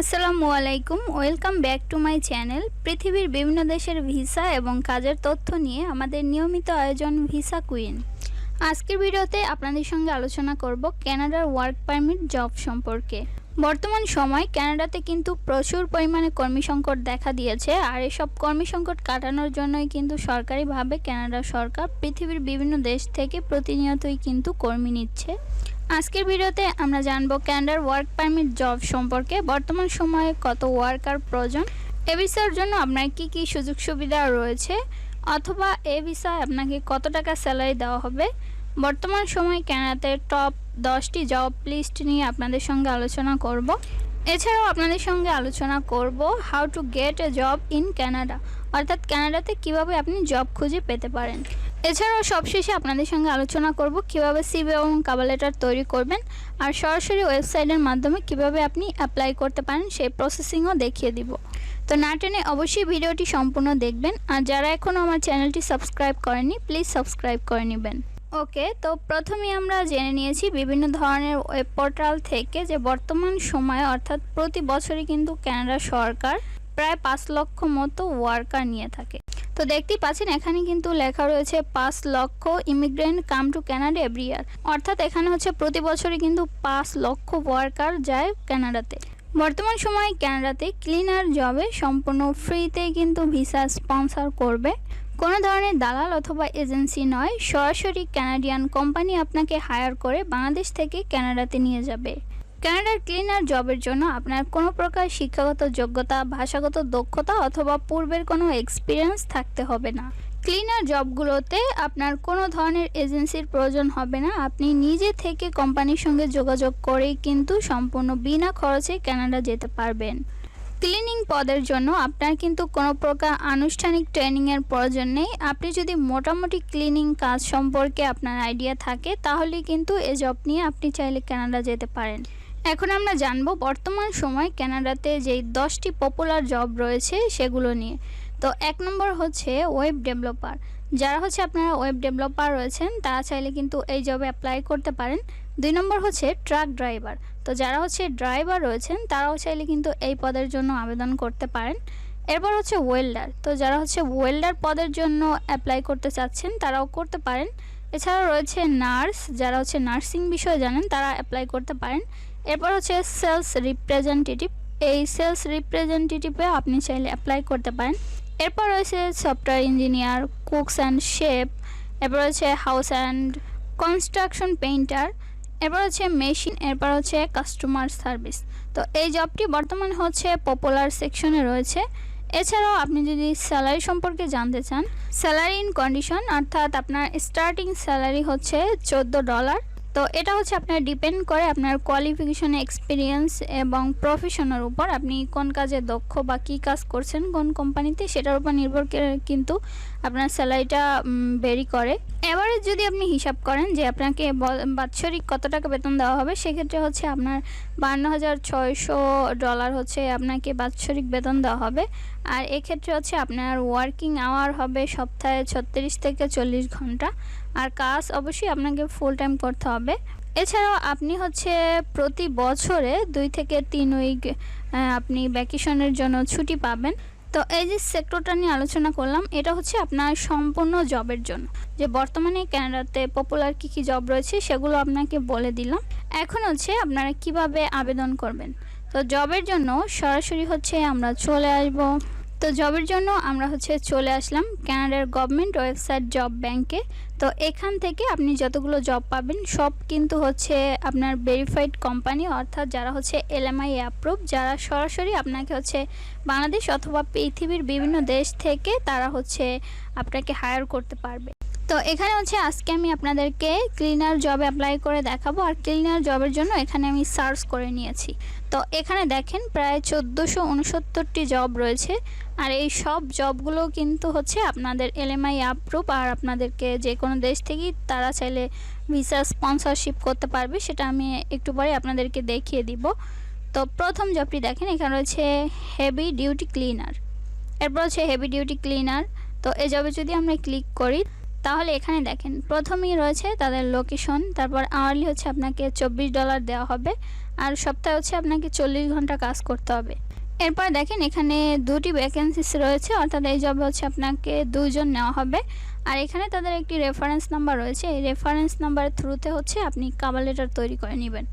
আসসালামু আলাইকুম, welcome back to my channel. পৃথিবীর বিভিন্ন দেশের ভিসা এবং কাজের তথ্য নিয়ে আমাদের নিয়মিত আয়োজন ভিসা কুইন। আজকের ভিডিওতে আপনাদের সঙ্গে আলোচনা করব কানাডার ওয়ার্ক পারমিট জব সম্পর্কে। বর্তমান সময় কানাডাতে কিন্তু প্রচুর পরিমাণে কর্মী সংকট দেখা দিয়েছে, আর এসব কর্মী সংকট কাটানোর জন্যই কিন্তু সরকারিভাবে কানাডা সরকার পৃথিবীর বিভিন্ন দেশ থেকে প্রতিনিয়তই কিন্তু কর্মী নিচ্ছে। আজকের ভিডিওতে আমরা জানব ক্যানাডার ওয়ার্ক পারমিট জব সম্পর্কে, বর্তমান সময়ে কত ওয়ার্কার প্রয়োজন, এ ভিসার জন্য আপনার কি কি সুযোগ সুবিধা রয়েছে, অথবা এ ভিসায় আপনাকে কত টাকা স্যালারি দেওয়া হবে, বর্তমান সময়ে ক্যানাডাতে টপ দশটি জব লিস্ট নিয়ে আপনাদের সঙ্গে আলোচনা করব। এছাড়াও আপনাদের সঙ্গে আলোচনা করব how to get a job in Canada অর্থাৎ কানাডাতে কীভাবে আপনি জব খুঁজে পেতে পারেন। এছাড়াও সবশেষে আপনাদের সঙ্গে আলোচনা করব কীভাবে সিভি এবং কাবা লেটার তৈরি করবেন আর সরাসরি ওয়েবসাইটের মাধ্যমে কীভাবে আপনি অ্যাপ্লাই করতে পারেন সেই প্রসেসিংও দেখিয়ে দিব। তো না টেনে অবশ্যই ভিডিওটি সম্পূর্ণ দেখবেন আর যারা এখনও আমার চ্যানেলটি সাবস্ক্রাইব করেনি প্লিজ সাবস্ক্রাইব করে নেবেন। ওকে, তো প্রথমেই আমরা জেনে নিয়েছি বিভিন্ন ধরনের ওয়েব পোর্টাল থেকে যে বর্তমান সময়ে অর্থাৎ প্রতি বছরই কিন্তু কানাডা সরকার প্রায় পাঁচ লক্ষ মতো ওয়ার্কার নিয়ে থাকে। তো দেখতেই পাচ্ছেন, এখানে কিন্তু লেখা রয়েছে, পাঁচ লক্ষ immigrant come to Canada every year. অর্থাৎ এখানে হচ্ছে প্রতি বছরই কিন্তু পাঁচ লক্ষ ওয়ার্কার যায় কানাডাতে বর্তমান সময়ে কানাডাতে ক্লিনার জবে সম্পূর্ণ ফ্রিতেই কিন্তু ভিসা স্পন্সর করবে। কোনো ধরনের দালাল অথবা এজেন্সি নয়, সরাসরি ক্যানাডিয়ান কোম্পানি আপনাকে হায়ার করে বাংলাদেশ থেকে কানাডাতে নিয়ে যাবে। কানাডার ক্লিনার জবের জন্য আপনার কোনো প্রকার শিক্ষাগত যোগ্যতা, ভাষাগত দক্ষতা অথবা পূর্বের কোনো এক্সপিরিয়েন্স থাকতে হবে না। ক্লিনার জবগুলোতে আপনার কোনো ধরনের এজেন্সির প্রয়োজন হবে না। আপনি নিজে থেকে কোম্পানির সঙ্গে যোগাযোগ করেই কিন্তু সম্পূর্ণ বিনা খরচে কানাডা যেতে পারবেন। ক্লিনিং পদের জন্য আপনার কিন্তু কোনো প্রকার আনুষ্ঠানিক ট্রেনিংয়ের প্রয়োজন নেই। আপনি যদি মোটামুটি ক্লিনিং কাজ সম্পর্কে আপনার আইডিয়া থাকে, তাহলে কিন্তু এ জব নিয়ে আপনি চাইলে কানাডা যেতে পারেন। এখন আমরা জানব বর্তমান সময় কানাডাতে যেই দশটি পপুলার জব রয়েছে সেগুলো নিয়ে। তো এক নম্বর হচ্ছে ওয়েব ডেভেলপার যারা হচ্ছে আপনারা ওয়েব ডেভেলপার রয়েছেন, তারা চাইলে কিন্তু এই জবে অ্যাপ্লাই করতে পারেন। দুই নম্বর হচ্ছে ট্রাক ড্রাইভার তো যারা হচ্ছে ড্রাইভার রয়েছেন, তারাও চাইলে কিন্তু এই পদের জন্য আবেদন করতে পারেন। এরপর হচ্ছে ওয়েল্ডার তো যারা হচ্ছে ওয়েল্ডার পদের জন্য অ্যাপ্লাই করতে চাচ্ছেন, তারাও করতে পারেন। এছাড়াও রয়েছে নার্স যারা হচ্ছে নার্সিং বিষয়ে জানেন, তারা অ্যাপ্লাই করতে পারেন। এরপর হচ্ছে সেলস রিপ্রেজেন্টেটিভ। এই সেলস রিপ্রেজেন্টেটিভে আপনি চাইলে অ্যাপ্লাই করতে পারেন। এরপর রয়েছে software engineer cooks and shape এরপর হচ্ছে হাউস অ্যান্ড কনস্ট্রাকশন পেইন্টার এরপর হচ্ছে মেশিন এরপর হচ্ছে কাস্টমার সার্ভিস তো এই জবটি বর্তমানে হচ্ছে পপুলার সেকশনে রয়েছে। এছাড়াও আপনি যদি স্যালারি সম্পর্কে জানতে চান স্যালারি ইন কন্ডিশন অর্থাৎ আপনার স্টার্টিং স্যালারি হচ্ছে চোদ্দ ডলার তো এটা হচ্ছে আপনার ডিপেন্ড করে আপনার কোয়ালিফিকেশন এক্সপিরিয়েন্স এবং প্রফেশনের উপর আপনি কোন কাজে দক্ষ বা কী কাজ করছেন, কোন কোম্পানিতে সেটার উপর নির্ভর করে কিন্তু আপনার স্যালারিটা ভেরি করে। এবারে যদি আপনি হিসাব করেন যে আপনাকে বাৎসরিক কত টাকা বেতন দেওয়া হবে, সেক্ষেত্রে হচ্ছে আপনার বান্ন হাজার ছয়শো ডলার হচ্ছে আপনাকে বাৎসরিক বেতন দেওয়া হবে। আর এক্ষেত্রে হচ্ছে আপনার ওয়ার্কিং আওয়ার হবে সপ্তাহে ছত্রিশ থেকে চল্লিশ ঘণ্টা। আর কাজ অবশ্যই আপনাকে ফুল টাইম করতে হবে। এছাড়াও আপনি হচ্ছে প্রতি বছরে দুই থেকে তিন উইক আপনি ভ্যাকেশনের জন্য ছুটি পাবেন। তো এই যে সেক্টরটা নিয়ে আলোচনা করলাম, এটা হচ্ছে আপনার সম্পূর্ণ জবের জন্য। যে বর্তমানে ক্যানাডাতে পপুলার কী কী জব রয়েছে, সেগুলো আপনাকে বলে দিলাম। এখন হচ্ছে আপনারা কীভাবে আবেদন করবেন? তো জবের জন্য সরাসরি হচ্ছে আমরা চলে আসব। তো জবের জন্য আমরা হচ্ছে চলে আসলাম ক্যানাডার গভর্নমেন্ট ওয়েবসাইট জব ব্যাংকে তো এখান থেকে আপনি যতগুলো জব পাবেন, সব কিন্তু হচ্ছে আপনার ভেরিফাইড কোম্পানি অর্থাৎ যারা হচ্ছে এলএমআই অ্যাপ্রুভ যারা সরাসরি আপনাকে হচ্ছে বাংলাদেশ অথবা পৃথিবীর বিভিন্ন দেশ থেকে তারা হচ্ছে আপনাকে হায়ার করতে পারবে। তো এখানে হচ্ছে আজকে আমি আপনাদেরকে ক্লিনার জবে অ্যাপ্লাই করে দেখাবো আর ক্লিনার জবের জন্য এখানে আমি সার্চ করে নিয়েছি। তো এখানে দেখেন প্রায় চোদ্দোশো উনসত্তরটি জব রয়েছে আর এই সব জবগুলো কিন্তু হচ্ছে আপনাদের এলএমআই অ্যাপ্রুভ আর আপনাদেরকে যে কোনো দেশ থেকেই তারা চাইলে ভিসা স্পন্সরশিপ করতে পারবে, সেটা আমি একটু পরে আপনাদেরকে দেখিয়ে দিব। তো প্রথম জবটি দেখেন, এখানে রয়েছে হেভি ডিউটি ক্লিনার এরপর হচ্ছে হেভি ডিউটি ক্লিনার তো এই জবে যদি আমরা ক্লিক করি, তাহলে এখানে দেখেন, প্রথমেই রয়েছে তাদের লোকেশন তারপর আওয়ারলি হচ্ছে আপনাকে চব্বিশ ডলার দেওয়া হবে, আর সপ্তাহে হচ্ছে আপনাকে চল্লিশ ঘণ্টা কাজ করতে হবে। এরপর দেখেন, এখানে দুটি ভ্যাকেন্সিস রয়েছে, অর্থাৎ এই জবে হচ্ছে আপনাকে দুজন নেওয়া হবে, আর এখানে তাদের একটি রেফারেন্স নাম্বার রয়েছে, এই রেফারেন্স নাম্বারের থ্রুতে হচ্ছে আপনি কাবার লেটার তৈরি করে নেবেন।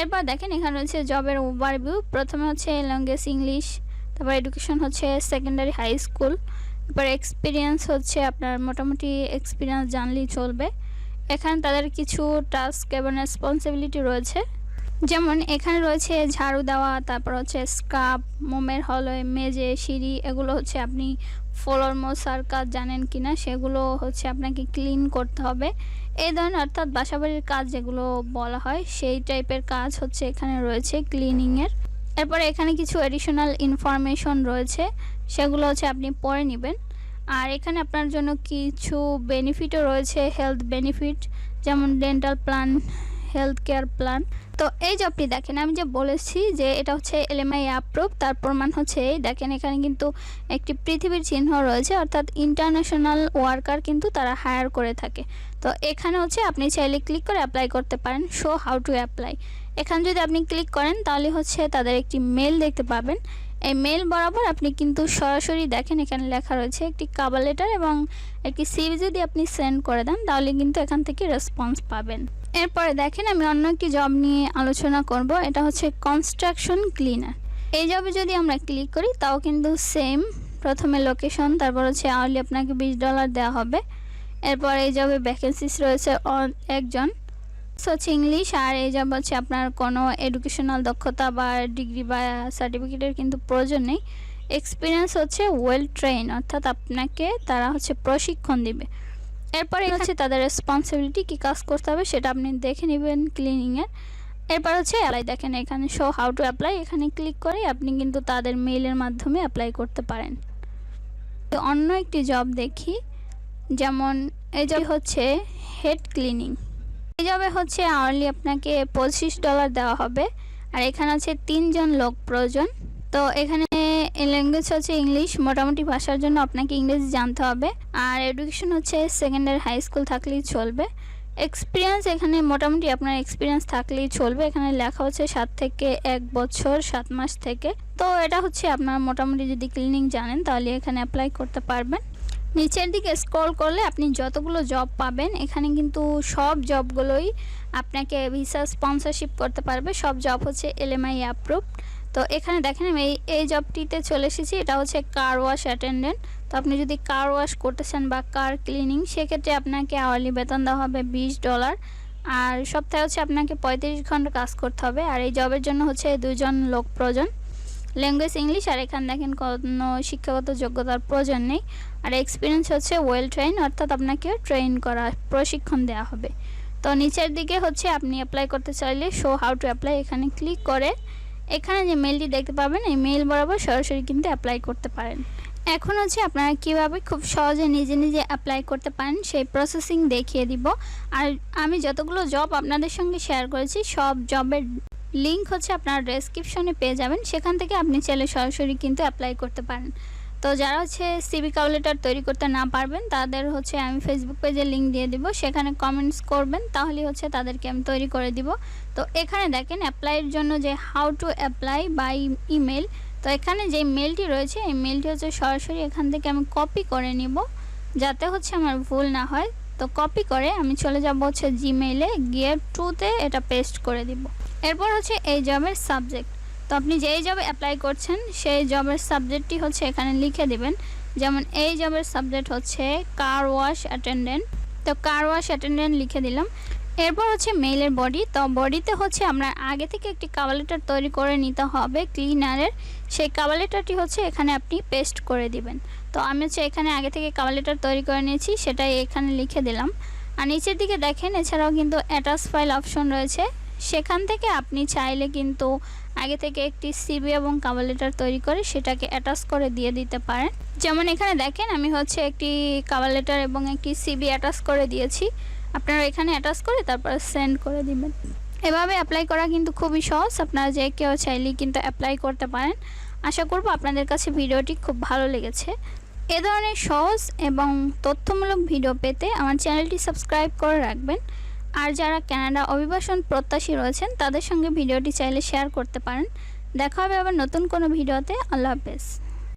এরপর দেখেন, এখানে রয়েছে জবের ওভারভিউ প্রথমে হচ্ছে ল্যাঙ্গুয়েজ ইংলিশ তারপর এডুকেশন হচ্ছে সেকেন্ডারি হাই স্কুল এরপর এক্সপিরিয়েন্স হচ্ছে, আপনার মোটামুটি এক্সপিরিয়েন্স জানলেই চলবে। এখানে তাদের কিছু টাস্ক এবং রেসপন্সিবিলিটি রয়েছে। যেমন এখানে রয়েছে ঝাড়ু দেওয়া, তারপর হচ্ছে স্ক্রাব মোমের হলে মেজে, সিঁড়ি, এগুলো হচ্ছে আপনি ফ্লোর মোসার কাজ জানেন কি না সেগুলো হচ্ছে আপনাকে ক্লিন করতে হবে। এই ধরনের অর্থাৎ বাসাবাড়ির কাজ যেগুলো বলা হয়, সেই টাইপের কাজ হচ্ছে এখানে রয়েছে ক্লিনিংয়ের এরপরে এখানে কিছু এডিশনাল ইনফরমেশন রয়েছে, সেগুলো হচ্ছে আপনি পড়ে নেবেন। আর এখানে আপনার জন্য কিছু বেনিফিটও রয়েছে হেলথ বেনিফিট যেমন dental plan health care plan তো এই জবটি দেখেন, আমি যে বলেছি যে এটা হচ্ছে এলএমআই অ্যাপ্রুভ তার প্রমাণ হচ্ছে এই দেখেন, এখানে কিন্তু একটি পৃথিবীর চিহ্ন রয়েছে, অর্থাৎ ইন্টারন্যাশনাল ওয়ার্কার কিন্তু তারা হায়ার করে থাকে। তো এখানে হচ্ছে আপনি চাইলে ক্লিক করে অ্যাপ্লাই করতে পারেন শো হাউ টু অ্যাপ্লাই এখানে যদি আপনি ক্লিক করেন, তাহলে হচ্ছে তাদের একটি মেল দেখতে পাবেন। এই মেল বরাবর আপনি কিন্তু সরাসরি দেখেন, এখানে লেখা রয়েছে একটি কাবার লেটার এবং একটি সিভি যদি আপনি সেন্ড করে দেন, তাহলে কিন্তু এখান থেকে রেসপন্স পাবেন। এরপরে দেখেন, আমি অন্য একটি জব নিয়ে আলোচনা করব, এটা হচ্ছে কনস্ট্রাকশন ক্লিনার এই জবে যদি আমরা ক্লিক করি, তাও কিন্তু সেম প্রথমে লোকেশন তারপর হচ্ছে আওয়ারলি আপনাকে বিশ ডলার দেওয়া হবে। এরপর এই জবে ভ্যাকেন্সিস রয়েছে অ- একজন হচ্ছে ইংলিশ আর এই জব হচ্ছে আপনার কোনো এডুকেশনাল দক্ষতা বা ডিগ্রি বা সার্টিফিকেটের কিন্তু প্রয়োজন নেই। এক্সপিরিয়েন্স হচ্ছে ওয়েল ট্রেন অর্থাৎ আপনাকে তারা হচ্ছে প্রশিক্ষণ দিবে। এরপরে হচ্ছে তাদের রেসপন্সিবিলিটি কী কাজ করতে হবে সেটা আপনি দেখে নেবেন ক্লিনিংয়ের এরপর হচ্ছে অ্যাপ্লাই দেখেন এখানে শো হাউ টু অ্যাপ্লাই এখানে ক্লিক করে আপনি কিন্তু তাদের মেইলের মাধ্যমে অ্যাপ্লাই করতে পারেন। তো অন্য একটি জব দেখি যেমন এই জব হচ্ছে হেড ক্লিনিং জবে হচ্ছে আওয়ারলি আপনাকে পঁচিশ ডলার দেওয়া হবে। আর এখানে আছে তিনজন লোক প্রয়োজন। তো এখানে ল্যাঙ্গুয়েজ হচ্ছে ইংলিশ মোটামুটি ভাষার জন্য আপনাকে ইংরেজি জানতে হবে। আর এডুকেশন হচ্ছে সেকেন্ডারি হাই স্কুল থাকলেই চলবে। এক্সপিরিয়েন্স এখানে মোটামুটি আপনার এক্সপিরিয়েন্স থাকলেই চলবে। এখানে লেখা হচ্ছে সাত থেকে এক বছর, সাত মাস থেকে। তো এটা হচ্ছে আপনার মোটামুটি যদি ক্লিনিং জানেন, তাহলে এখানে অ্যাপ্লাই করতে পারবেন। নিচের দিকে স্ক্রল করলে আপনি যতগুলো জব পাবেন, এখানে কিন্তু সব জবগুলোই আপনাকে ভিসা স্পন্সরশিপ করতে পারবে। সব জব হচ্ছে এলএমআই অ্যাপ্রুভ তো এখানে দেখেন আমি এই এই জবটিতে চলে এসেছি। এটা হচ্ছে কার ওয়াশ অ্যাটেন্ডেন্ট তো আপনি যদি কার ওয়াশ করতেছেন বা কার ক্লিনিং সেক্ষেত্রে আপনাকে আওয়ারলি বেতন দেওয়া হবে বিশ ডলার আর সপ্তাহে হচ্ছে আপনাকে পঁয়ত্রিশ ঘণ্টা কাজ করতে হবে। আর এই জবের জন্য হচ্ছে দুজন লোক প্রয়োজন। ল্যাঙ্গুয়েজ ইংলিশ আর এখানে দেখেন কোনো শিক্ষাগত যোগ্যতার প্রয়োজন নেই। আর এক্সপিরিয়েন্স হচ্ছে ওয়েল ট্রেন অর্থাৎ আপনাকে ট্রেন করা, প্রশিক্ষণ দেওয়া হবে। তো নিচের দিকে হচ্ছে আপনি অ্যাপ্লাই করতে চাইলে শো হাউ টু অ্যাপ্লাই এখানে ক্লিক করে এখানে যে মেলটি দেখতে পাবেন, এই মেল বরাবর সরাসরি কিন্তু অ্যাপ্লাই করতে পারেন। এখন হচ্ছে আপনারা কীভাবে খুব সহজে নিজে নিজে অ্যাপ্লাই করতে পারেন, সেই প্রসেসিং দেখিয়ে দিব। আর আমি যতগুলো জব আপনাদের সঙ্গে শেয়ার করেছি, সব জবের লিংক হচ্ছে আপনার ডেসক্রিপশনে পেয়ে যাবেন। সেখান থেকে আপনি চাইলে সরাসরি কিন্তু অ্যাপ্লাই করতে পারেন। তো যারা হচ্ছে সিবি কাউলেটার তৈরি করতে না পারবেন, তাদের হচ্ছে আমি ফেসবুক পেজে লিঙ্ক দিয়ে দিব। সেখানে কমেন্টস করবেন, তাহলে হচ্ছে তাদেরকে আমি তৈরি করে দিব। তো এখানে দেখেন অ্যাপ্লাইয়ের জন্য যে how to apply by email তো এখানে যে মেলটি রয়েছে, এই মেলটি হচ্ছে সরাসরি এখান থেকে আমি কপি করে নিব, যাতে হচ্ছে আমার ভুল না হয়। তো কপি করে আমি চলে যাব হচ্ছে জিমেইলে গিয়ে টুতে এটা পেস্ট করে দিব। এরপর হচ্ছে এই জবের সাবজেক্ট। তো আপনি যেই জবে অ্যাপ্লাই করছেন, সেই জবের সাবজেক্টটি হচ্ছে এখানে লিখে দেবেন। যেমন এই জবের সাবজেক্ট হচ্ছে কার ওয়াশ অ্যাটেন্ডেন্ট তো কার ওয়াশ অ্যাটেন্ডেন্ট লিখে দিলাম। এরপর হচ্ছে মেইলের বডি তো বডিতে হচ্ছে আমরা আগে থেকে একটি কাভার লেটার তৈরি করে নিতে হবে ক্লিনারের সেই কাভার লেটারটি হচ্ছে এখানে আপনি পেস্ট করে দিবেন। তো আমি হচ্ছে এখানে আগে থেকে কাভার লেটার তৈরি করে নিয়েছি, সেটাই এখানে লিখে দিলাম। আর নিচের দিকে দেখেন, এছাড়াও কিন্তু অ্যাটাচ ফাইল অপশন রয়েছে। সেখান থেকে আপনি চাইলে কিন্তু আগে থেকে একটি সিবি এবং কাভার লেটার তৈরি করে সেটাকে অ্যাটাচ করে দিয়ে দিতে পারেন। যেমন এখানে দেখেন আমি হচ্ছে একটি কাভার লেটার এবং একটি সিবি অ্যাটাচ করে দিয়েছি। আপনারা এখানে অ্যাটাচ করে তারপর সেন্ড করে দিবেন। এভাবে অ্যাপ্লাই করা কিন্তু খুবই সহজ। আপনারা যে কেউ চাইলেই কিন্তু অ্যাপ্লাই করতে পারেন। আশা করব আপনাদের কাছে ভিডিওটি খুব ভালো লেগেছে। এ ধরনের সহজ এবং তথ্যমূলক ভিডিও পেতে আমার চ্যানেলটি সাবস্ক্রাইব করে রাখবেন। আর যারা কানাডা অভিবাসন প্রত্যাশী রয়েছেন, তাদের সঙ্গে ভিডিওটি চাইলে শেয়ার করতে পারেন। দেখা হবে আবার নতুন কোনো ভিডিওতে। আল্লাহ হাফেজ।